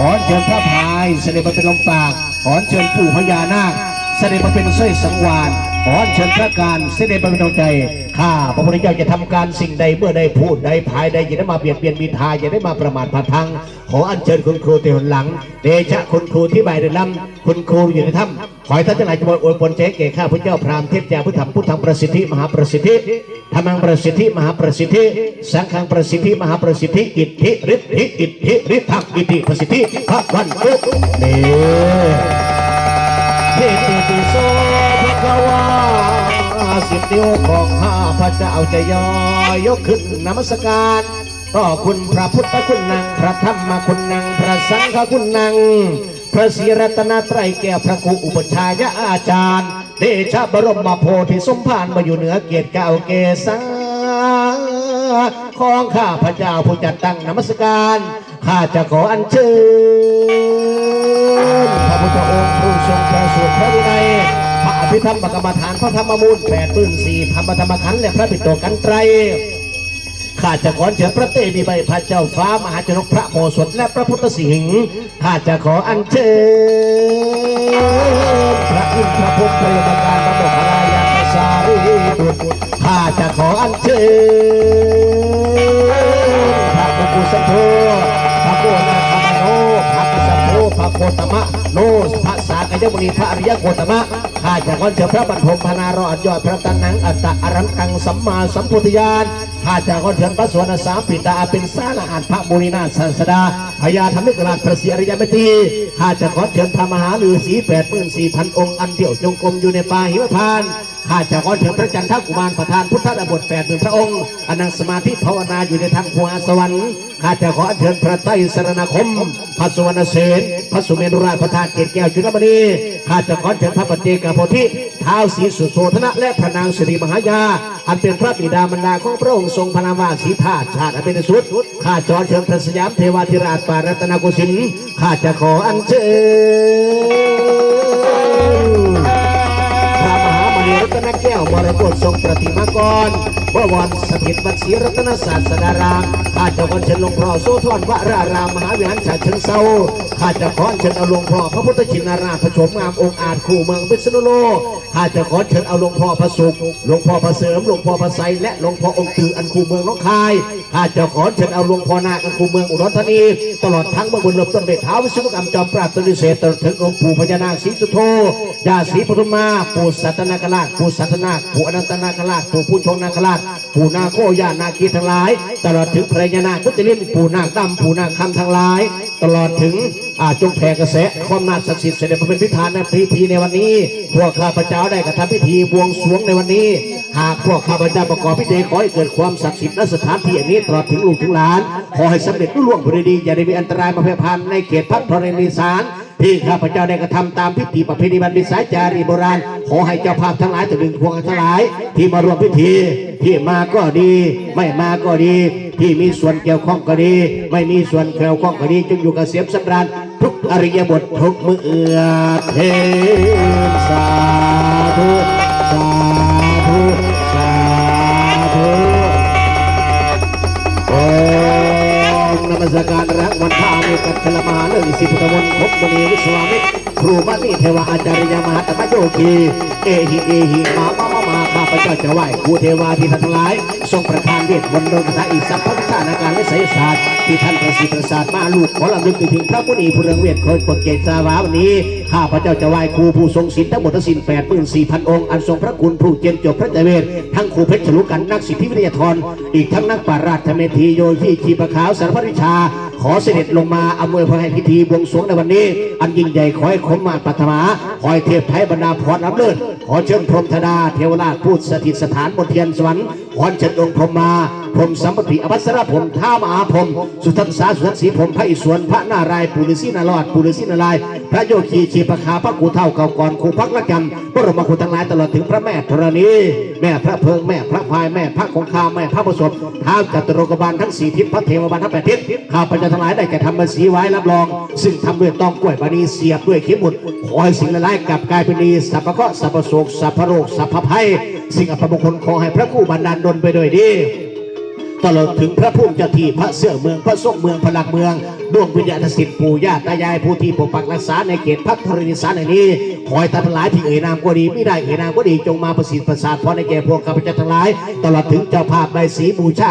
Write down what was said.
ขอเชิญพระพายเสด็จมาเป็นลมปาก ขอเชิญปู่พญานาค เสด็จมาเป็นสร้อยสังวาน ขอเชิญพระการเสด็จมาเป็นดวงใจ ข้าพระพุทธเจ้าจะทำการสิ่งใดเมื่อใดพูดใดภายใดอย่าได้มาเบียดเบียนมีทาอย่าได้มาประมาทพาทัง ขออัญเชิญคุณครูเตหนหลัง เดชะคุณครูที่ใบเดินลำคุณครูอยู่ในถ้ำขอให้ท่านทั้งหลายจงอวยพรใจแก่ข้าพระเจ้าพราหมณ์เทพเจ้าพุทธธรรมพุทธังประสิทธิมหาประสิทธิธรรมังประสิทธิมหาประสิทธิ สังฆังประสิทธิมหาประสิทธิอิทธิฤทธิอิทธิฤทธังอิทธิประสิทธิพระวันตุนี่เทติติโส ภะคะวาสิบนิ้วของข้าพระเจ้าจะย่อยกขึ้นนมัสการก็คุณพระพุทธคุณนังพระธรรมคุณนังพระสังฆคุณนังพระศรีรัตนตรัยแก่พระครูอุปชาย์อาจารย์ เดชะบรมโพธิสมภารมาอยู่เหนือเกียรติเก่าเกษาของข้าพระเจ้าผู้จัดตั้งนมัสการข้าจะขออัญเชิญพระพุทธองค์ผู้ทรงประสูติพระวินัย อภิธรรมกรรมฐานพระธรรมมูลแปดปืนสี่ธรรมธรรมขันธ์และพระปิโตกันไตรข้าจะขอเชิญพระเตมีใบพระเจ้าฟ้ามหาชนกพระโมสถและพระพุทธสิงห์ข้าจะขออัญเชิญพระอินทร์พระพุทธพระยมการพระบรมรายาสารีบุตรข้าจะขออัญเชิญพระกุกุสันโธพระโกนาคามโนพระกสันโธพระโคตมะโนพระสากยมุนีพระอริยโคตมะ ข้าจะขอเชิญพระบรรทมพนารอดยอดพระตันนังอัตตะอรังกังสัมมาสัมพุทธญาณข้าจะขอเชิญพระสวนสามปิตาเป็นสารอานพระบุรีนาสันสดาพญาธรรมิกราชพระศรีอริยเมตรีข้าจะขอเชิญพระมหาฤาษีแปดหมื่นสี่พันองค์อันเดี่ยวจงกรมอยู่ในป่าหิมพานต์ ข้าจะขอเชิญพระจันทกุมารประธานพุทธดบทแปดหมื่นพระองค์อนังสมาธิภาวนาอยู่ในทางภูอาสวรรค์ข้าจะขอเชิญพระไตรสรณคม พระสุวรรณเสนพระสุเมรุราชประธานเกศแก้วจุลมณีข้าจะขอเชิญพระปฏิเจกโพธิท้าวศรีสุโธธนะและพระนางสิริมหายา อันเป็นพระบิดามารดาของพระองค์ทรงพระนามว่าสีธาตุชาติอันเป็นสุดข้าจอเชิญพระสยามเทวาธิราชปารัตนโกสินข้าจะขออัญเชิญามณีรัตนแก้วมรกตทรงประติมากรบวรสถิตวัดศรีรัตนศาสดารามข้าจะขอเชิญหลวงพ่อโสธรวรารามมหาวิหารฉะเชิงเซาข้าจะขอเชิญเอาหลวงพ่อพระพุทธชินราชพชมงามองค์อาจคู่เมืองพิษณุโลกข้าจะขอเชิญเอาหลวงพ่อพระสุขหลวงพ่อพระเสริมหลวงพ่อพระไสและหลวงพ่อองค์ตืออันคู่เมืองน้องคายข้าจะขอเชิญเอาหลวงพ่อนาคอันคู่เมืองอุดรธานีตลอดทั้งเมืองบนเริ่มต้นเด็ดเท้าวิศวกรรมจอมปราบตริเศษตลอดถึงองค์ปู่พญานาคศรีสุโธยาศรีปทุมมาปู่สัตนาคราชปู่สัตนาคปู่อนันตนาคราชปู่ผู้ชงนาคราชปู่นาโคย่านาคีทั้งหลาย ตลอดถึงพรญานาคพุทธลินปู่นาคดำปู่นาคคำทั้งหลาย ตลอดถึงอาจงแผ่กระแสความนาศักดิ์สิทธิ์เสด็จมาเป็นพิธานในพิธีในวันนี้ พวกข้าพเจ้าได้กระทำพิธีบวงสรวงในวันนี้ หากพวกข้าพเจ้าประกอบพิธีขอให้เกิดความศักดิ์สิทธิ์ณสถานที่อย่างนี้ตลอดถึงลูกถึงหลาน ขอให้สำเร็จรุ่ล่วงไปด้วยดีอย่าได้มีอันตรายมาเพ่พันในเขตพัฒนานิสาร ที่ข้าพเจ้าได้กระทำตามพิธีประเพณีบันดิสายจารีโบราณ ขอให้เจ้าภาพทั้งหลายตะลึงพวงทั้งหลาย ที่มาร่วมพิธีที่มาก็ดี ไม่มาก็ดี ที่มีส่วนเกี่ยวข้องก็ดี ไม่มีส่วนเกี่ยวข้องก็ดีจงอยู่กับเสียมสำราญทุกอริยบททุกมือเอือเท นมัสการรักวันพามีกัจฉลมาเลิศสิพุทธมนต์พบมณีวิศวามิตรครูมาติเทวาอาจารยมหาตมโยคีเอหิเอหิมามา มาข้าพเจ้าจะไหว้ครูเทวาที่ท่านทั้งหลาย ทรงประทานเวทมนต์ดลคาถาอีกสัพพวิชานาการและไสยศาสตร์ที่ท่านประสิทธิ์ประสาทมาลูกขอลำลึกถึงพระมุนีผู้เรืองเวทคนปกเกศสาวาวันนี้ข้าพเจ้าจะไหว้ครูผู้ทรงศีลทั้งหมดทั้งสิ้นแปดหมื่นสี่พันองค์อันทรงพระคุณผู้เจนจบพระเจเวททั้งครูเพชรฉลุกันนักสิทธิวิทยาธรอีกทั้งนักปราชญ์ราชเมธีโยที่ชีปะขาวสารพัดวิชา ขอเสด็จลงมาอำนวยพระให้พิธีบวงสรวงในวันนี้ อันยิ่งใหญ่ขอให้ขมมาปัทมาขอให้เทพไทยบรรดาพรน้ำเลิศขอเชิญพรมธดาเทวราชพูดสถิตสถานบนเทียนสวรรค์ ขอเชิญองค์พรมมาพรมสัมปติอภัสรพรมท้ามหาพรมสุทัศสาสุทัศสีพรมพระอิศวรพระนารายปุริสีนารอดปุริสีนารายพระโยคีชีปะขาพระกูเท่าเก่าก่อนครูพักละกรรมพระบรมครูทั้งหลายตลอดถึงพระแม่ธรณีแม่พระเพิงแม่พระพายแม่พระคงคาแม่พระประสบท้าวจัตุรกบาลทั้งสี่ทิศพระเทวบาลทั้งแปดทิศข้าพเจ้าทั้งหลายได้แก่ทำมาสีไว้รับรอง ซึ่งทำด้วยตองกล้วยบานีเสียบด้วยเข็มหมุดขอให้สิ่งละลายกลับกลายเป็นดีสัพพะเคราะห์สัพพโศกสัพพโรคสัพพภัย สิ่งอัปมงคลขอให้พระคู่บันดาลดลไปด้วยดีตลอดถึงพระภูมิเจ้าที่พระเสื้อเมืองพระทรงเมืองพระหลักเมืองดวงวิญญาณสิทธิ์ปู่ย่าตายายผู้ที่ปกปักรักษาในเขตพักธรณีสารแห่งนี้ขอให้ท่านทั้งหลายที่เอ่ยนามก็ดีไม่ได้เอ่ยนามก็ดีจงมาประสิทธิ์ประสาทพรในแก่พวกข้าพเจ้าทั้งหลาย ตลอดถึงเจ้าภาพใบสีบูชา